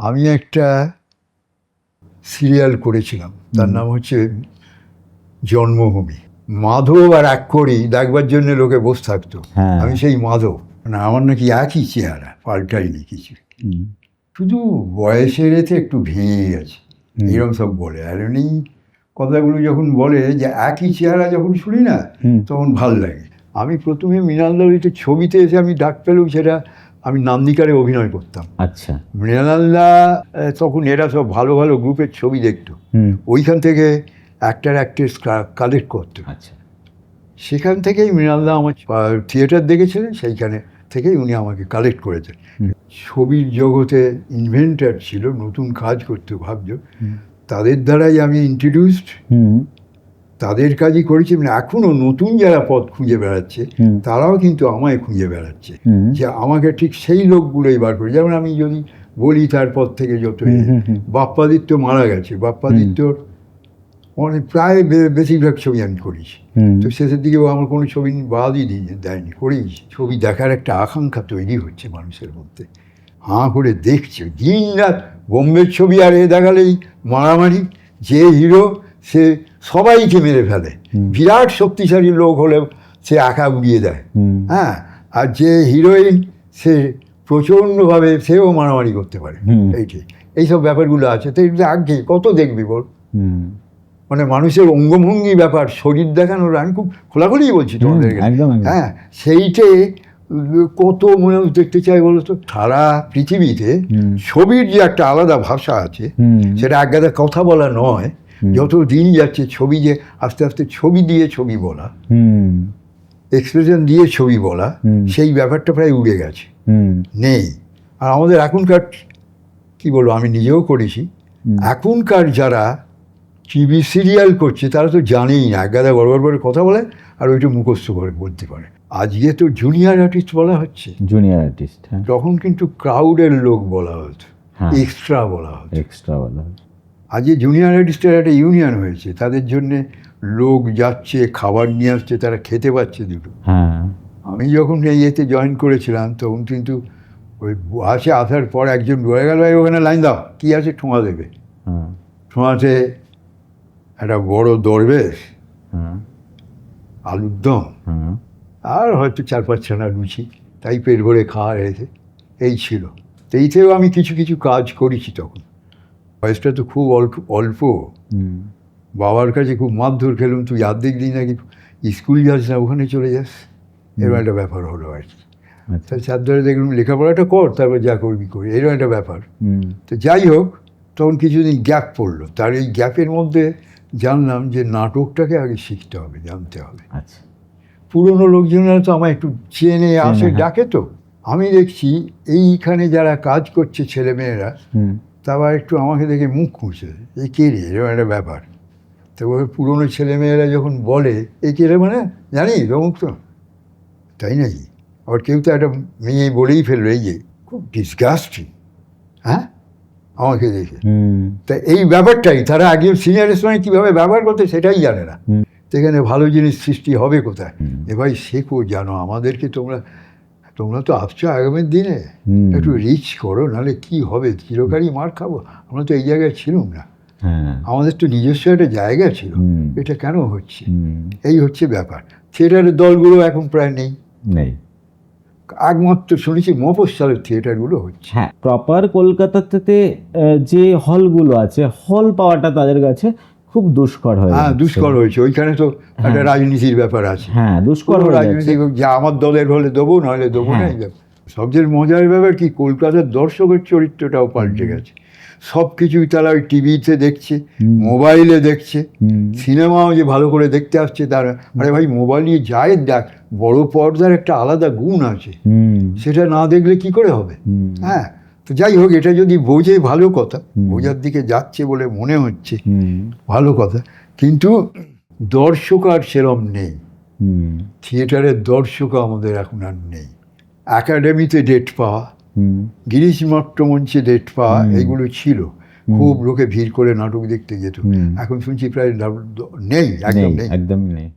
আমি একটা সিরিয়াল করেছিলাম তার নাম হচ্ছে জন্মভূমি। মাধব আর এক করি দেখবার জন্য লোকে বসে থাকতো। হ্যাঁ। আমি সেই মাধব। না আমার নাকি একই চেহারা পাল্টাইনি কিছু। শুধু বয়সের এতে একটু ভেঙে গেছে। এরকম সব বলে। আর এমনি কথাগুলো যখন বলে যে একই চেহারা যখন শুনি না তখন ভালো লাগে। আমি প্রথমে মৃণালদারিতে ছবিতে এসে আমি ডাক পেলেও সেটা আমি নান্দিকারে অভিনয় করতাম। আচ্ছা। মৃণালদা তখন এরা সব ভালো ভালো গ্রুপের ছবি দেখতো। ওইখান থেকে অ্যাক্টার অ্যাক্ট্রেস কালেক্ট করতো। আচ্ছা। সেখান থেকেই মৃণালদা আমার থিয়েটার দেখেছিলেন সেইখানে থেকেই উনি আমাকে কালেক্ট করেছেন। ছবির জগতে ইনভেন্টার ছিল নতুন কাজ করতে ভাবছ। তাদের দ্বারাই আমি ইন্ট্রোডিউসড তাদের কাজই করেছি মানে এখনও নতুন যারা পথ খুঁজে বেড়াচ্ছে তারাও কিন্তু আমায় খুঁজে বেড়াচ্ছে। যে আমাকে ঠিক সেই লোকগুলোই বার করে যেমন আমি যদি বলি তার তারপর থেকে যত। বাপ্পাদিত্য মারা গেছে বাপ্পাদিত্যর অনেক প্রায় বে- বেশিরভাগ ছবি আমি করেছি। তো শেষের দিকেও আমার কোনো ছবি বাদই দিয়ে দেয়নি করেইছি। ছবি দেখার একটা আকাঙ্ক্ষা তৈরি হচ্ছে মানুষের মধ্যে। হাঁ করে দেখছে দিন রাত বোম্বের ছবি আর এ দেখালেই মারামারি যে হিরো সে সবাইকে মেরে ফেলে। বিরাট শক্তিশালী লোক হলেও সে একা উড়িয়ে দেয়। হ্যাঁ আর যে হিরোইন সে প্রচণ্ডভাবে সেও মারামারি করতে পারে। এইটি এইসব ব্যাপারগুলো আছে। তো এগুলো আগে কত দেখবি বল? মানে মানুষের অঙ্গভঙ্গি ব্যাপার শরীর দেখানোর আমি খুব খোলাখুলিই বলছি তোমাদের। হ্যাঁ সেইটে কত মনে দেখতে চাই বলো তো? সারা পৃথিবীতে ছবির যে একটা আলাদা ভাষা আছে সেটা একগাদা কথা বলা নয়। যত দিন যাচ্ছে ছবি যে আস্তে আস্তে ছবি দিয়ে ছবি বলা এক্সপ্রেশন দিয়ে ছবি বলা সেই ব্যাপারটা প্রায় উড়ে গেছে। নেই। আর আমাদের এখনকার কি বলব আমি নিজেও করেছি। এখনকার যারা টিভি সিরিয়াল করছে তারা তো জানেই না একগাদা বড় বড় কথা বলে আর ওইটা মুখস্থ করে বলতে পারে। আজকে তো জুনিয়র আর্টিস্ট বলা হচ্ছে। জুনিয়র আর্টিস্ট হ্যাঁ। তখন কিন্তু ক্রাউডের লোক বলা হতো। হ্যাঁ। এক্সট্রা বলা হতো। এক্সট্রা বলা হয়। আজকে জুনিয়র আর্টিস্টের একটা ইউনিয়ন হয়েছে তাদের জন্য লোক যাচ্ছে খাবার নিয়ে আসছে তারা খেতে পাচ্ছে দুটো। হ্যাঁ। আমি যখন এই ইয়েতে জয়েন করেছিলাম তখন কিন্তু ওই আসে আসার পর একজন রয়ে গেল "এই ওখানে লাইন দাও কী আছে ঠোঁয়া দেবে। ঠোঁয়াতে একটা বড় দরবেশ আলুর দম আর হয়তো চার পাঁচ ছানা লুচি তাই পেট ভরে খাওয়া হয়েছে এই ছিল। তো এইতেও আমি কিছু কিছু কাজ করেছি তখন। বয়সটা তো খুব অল্প অল্প। বাবার কাছে খুব মারধর খেলুম তুই আর্ধেক দিন নাকি স্কুল যাস না ওখানে চলে যাস। এরকম একটা ব্যাপার হলো আর কি। আচ্ছা। তাই চার ধরে দেখলাম লেখাপড়াটা কর তারপর যা করবি করি এরকম একটা ব্যাপার। হুম। তো যাই হোক তখন কিছুদিন গ্যাপ পড়ল। তার এই গ্যাপের মধ্যে জানলাম যে নাটকটাকে আগে শিখতে হবে জানতে হবে। আচ্ছা। পুরনো লোকজনেরা তো আমায় একটু চেনে আসে হ্যাঁ। ডাকে তো। আমি দেখছি এইখানে যারা কাজ করছে ছেলেমেয়েরা হুম। তারপর একটু আমাকে দেখে মুখ খুঁজছে এই কে রে? এরকম একটা ব্যাপার। তো ওই পুরনো ছেলেমেয়েরা যখন বলে এ কে রে মানে? জানি অমুক তো তাই নাকি? আবার কেউ তো একটা মেয়ে বলেই ফেলল এই যে খুব ডিসগাস্টিং হ্যাঁ? আমাকে দেখে। তা এই ব্যাপারটাই তারা আগে সিনিয়রের সঙ্গে কীভাবে ব্যবহার করতে সেটাই জানে না। সেখানে ভালো জিনিস সৃষ্টি হবে কোথায়। এ ভাই শেখো জানো আমাদেরকে তোমরা তোমরা তো আসছো আগামীর দিনে। একটু রিচ করো নাহলে কি হবে? চিরকালই মার খাব। আমরা তো এই জায়গায় ছিলাম না। হ্যাঁ। আমাদের তো নিজস্ব একটা জায়গা ছিল। এটা কেন হচ্ছে? এই হচ্ছে ব্যাপার। থিয়েটারের দলগুলো এখন প্রায় নেই। নেই। একমাত্র শুনেছি মফস্বলের থিয়েটারগুলো হচ্ছে। হ্যাঁ প্রপার কলকাতাতে যে হলগুলো আছে হল পাওয়াটা তাদের কাছে খুব দুষ্কর হয়ে হ্যাঁ দুষ্কর হয়েছে। ওইখানে তো একটা রাজনীতির ব্যাপার আছে। হ্যাঁ দুষ্কর হয়ে রাজনীতি যে আমার দলের হলে দেবো নাহলে দেবো না হ্যাঁ। সবচেয়ে মজার ব্যাপার কি কলকাতার দর্শকের চরিত্রটাও পাল্টে গেছে। সব কিছুই তারা ওই টিভিতে দেখছে মোবাইলে দেখছে সিনেমাও যে ভালো করে দেখতে আসছে তারা। আরে ভাই মোবাইলে যায় দেখ বড় পর্দার একটা আলাদা গুণ আছে। সেটা না দেখলে কি করে হবে? হ্যাঁ তো যাই হোক এটা যদি বোঝে ভালো কথা বোঝার দিকে যাচ্ছে বলে মনে হচ্ছে ভালো কথা। কিন্তু দর্শক আর সেরম নেই। থিয়েটারের দর্শকও আমাদের এখন আর নেই। একাডেমিতে ডেট পাওয়া গিরিশ মঞ্চে ডেট পাওয়া এগুলো ছিল। খুব লোকে ভিড় করে নাটক দেখতে যেত। এখন শুনছি প্রায় নেই একদম নেই। একদমই নেই।